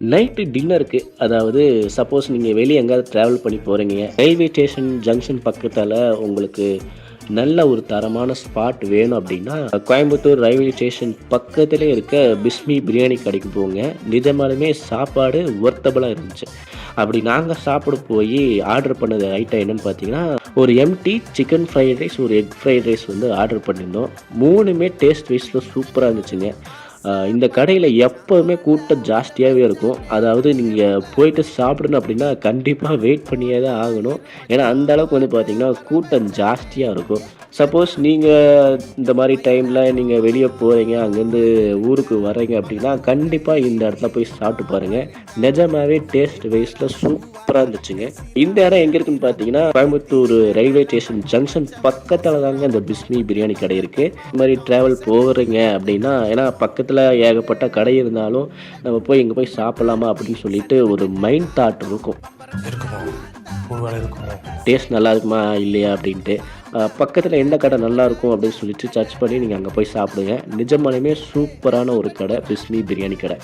Night டின்னருக்கு அதாவது suppose நீங்கள் வெளியே எங்கேயாவது ட்ராவல் பண்ணி போகிறீங்க ரயில்வே ஸ்டேஷன் ஜங்ஷன் பக்கத்தால் உங்களுக்கு நல்ல ஒரு தரமான ஸ்பாட் வேணும் அப்படின்னா கோயம்புத்தூர் ரயில்வே ஸ்டேஷன் பக்கத்திலே இருக்க பிஸ்மி பிரியாணி கடைக்கு போங்க. நிஜமாலுமே சாப்பாடு ஒர்த்தபுளாக இருந்துச்சு. அப்படி நாங்கள் சாப்பிட போய் ஆர்டர் பண்ணது ஐட்டம் என்னென்னு பார்த்தீங்கன்னா ஒரு எம்டி சிக்கன் ஃப்ரைட் ரைஸ் ஒரு எக் ஃப்ரைட் ரைஸ் வந்து ஆர்டர் பண்ணியிருந்தோம் மூணுமே டேஸ்ட் வைஸில் சூப்பராக இருந்துச்சுங்க. இந்த கடையில் எப்போவுமே கூட்டம் ஜாஸ்தியாகவே இருக்கும். அதாவது நீங்கள் போயிட்டு சாப்பிடணும் அப்படின்னா கண்டிப்பாக வெயிட் பண்ணியே தான் ஆகணும். ஏன்னா அந்த அளவுக்கு வந்து பார்த்திங்கன்னா கூட்டம் ஜாஸ்தியாக இருக்கும். சப்போஸ் நீங்கள் இந்த மாதிரி டைமில் நீங்கள் வெளியே போகிறீங்க அங்கேருந்து ஊருக்கு வரீங்க அப்படின்னா கண்டிப்பாக இந்த இடத்துல போய் சாப்பிட்டு பாருங்கள் நிஜமாகவே டேஸ்ட் வைஸில் சூப்பராக இருந்துச்சுங்க. இந்த இடம் எங்கே இருக்குன்னு பார்த்தீங்கன்னா கோயம்புத்தூர் ரயில்வே ஸ்டேஷன் ஜங்ஷன் பக்கத்தில் தாங்க இந்த பிஸ்மி பிரியாணி கடை இருக்குது இந்த மாதிரி ட்ராவல் போகிறீங்க அப்படின்னா ஏன்னா பக்கத்து பக்கத்தில் ஏகப்பட்ட கடை இருந்தாலும் நம்ம போய் இங்கே போய் சாப்பிட்லாமா அப்படின்னு சொல்லிட்டு ஒரு மைண்ட் தாட் இருக்கும். டேஸ்ட் நல்லா இருக்குமா? இல்லையா? அப்படின்ட்டு. பக்கத்தில் எந்த கடை நல்லா இருக்கும் அப்படின்னு சொல்லிட்டு சர்ச் பண்ணி நீங்கள் அங்கே போய் சாப்பிடுங்க. நிஜமாலுமே சூப்பரான ஒரு கடை பிஸ்மி பிரியாணி கடை.